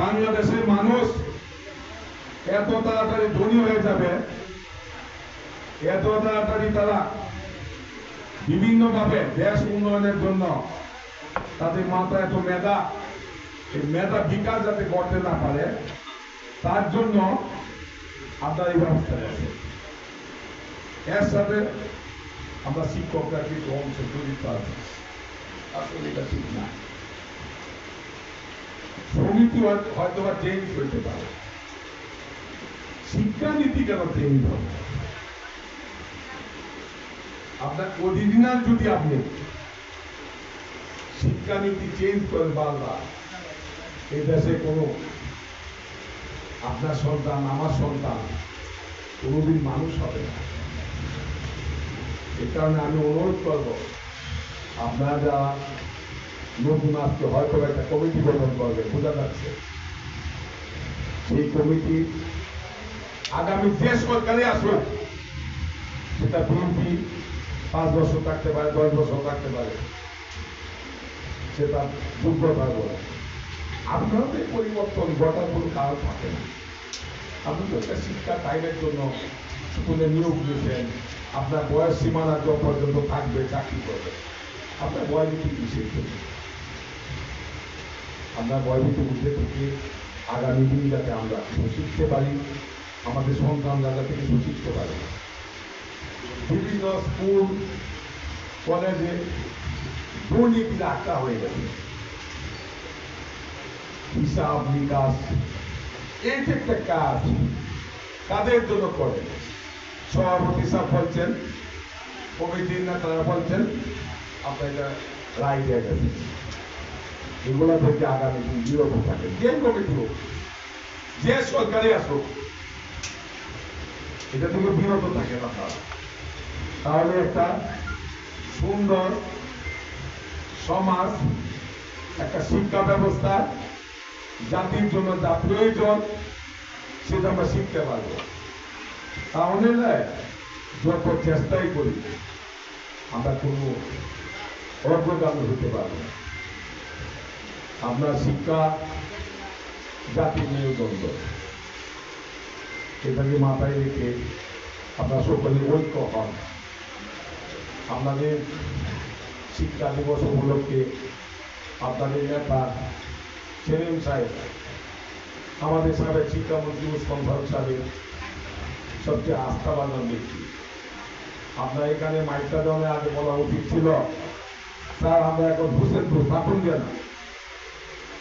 বাংলাদেশের মানুষ এত তাড়াতাড়ি ধনী হয়ে যাবে, এত তাড়াতাড়ি তারা বিভিন্নভাবে দেশ উন্নয়নের জন্য তাদের মাথায় এত মেধা, এই মেধা বিকাশ যাতে করতে না পারে, তার জন্য এই ব্যবস্থা আছে। এর সাথে আমরা শিক্ষকরা কিছু অংশ জড়িত আছে আসলে এটা ঠিক না। সমিতি হয়তো বা চেঞ্জ হইতে পারে। শিক্ষানীতি কেন চেঞ্জ হবে আপনার অরিজিনাল যদি আপনি শিক্ষানীতি চেঞ্জ করেন বারবার, এই দেশে কোনো আপনার সন্তান, আমার সন্তান, কোনোদিন মানুষ হবে না। এ কারণে আমি অনুরোধ করব, আপনারা যারা নতুন আজকে হয়তো একটা কমিটি গঠন করবে বোঝা যাচ্ছে সেই কমিটি আগামী যে সরকারে আসবে সেটা বিএনপি পাঁচ বছর থাকতে পারে দশ বছর থাকতে পারে সেটা আপনার তো এই পরিবর্তন ঘটার কোনো কারণ থাকে না আপনি তো একটা শিক্ষা টাইমের জন্য স্কুলে নিয়োগ দিয়েছেন আপনার বয়স সীমানা পর্যন্ত থাকবে চাকরি করবে আপনার বয়স কিসের জন্য আমরা বয়ভিত উঠে থেকে আগামী দিন যাতে আমরা শিখতে পারি, আমাদের সন্তানরা যাতে কিছু শিখতে পারে। বিভিন্ন স্কুল, কলেজে দুর্নীতির আটকা হয়ে গেছে। হিসাব নিকাশ, এই যে একটা কাজ, কাদের জন্য করে? সভাপতি সাহেব বলছেন, কমিটির নেতারা বলছেন আপনার এটা রায় দিয়ে গেছে। এগুলো থেকে আগামী দিন বিরত থাকে। যে কমিটি হোক, যে সরকারে আসুক, এটা থেকে বিরত থাকে না তারা। তাহলে একটা সুন্দর সমাজ, একটা শিক্ষা ব্যবস্থা, জাতির জন্য যা প্রয়োজন, সেটা আমরা শিখতে পারব। তাহলে যত চেষ্টাই করি, আমরা কোনো অগ্রগামী হতে পারব না। আপনার শিক্ষা, জাতির মেরুদণ্ড। এটাকে মাথায় রেখে আপনারা সকলে ঐক্য হন। আপনাদের শিক্ষা দিবস উপলক্ষে আপনাদের নেতা সেলিম সাহেব, আমাদের সাবেক শিক্ষামন্ত্রী উসমান ফারুক সাহেব, সবচেয়ে আস্থাবান ব্যক্তি। আপনার এখানে মাইকটা দেওয়ার আগে বলা উচিত ছিল, স্যার, আমরা এখন হোসেনপুর, থাকুন কেন?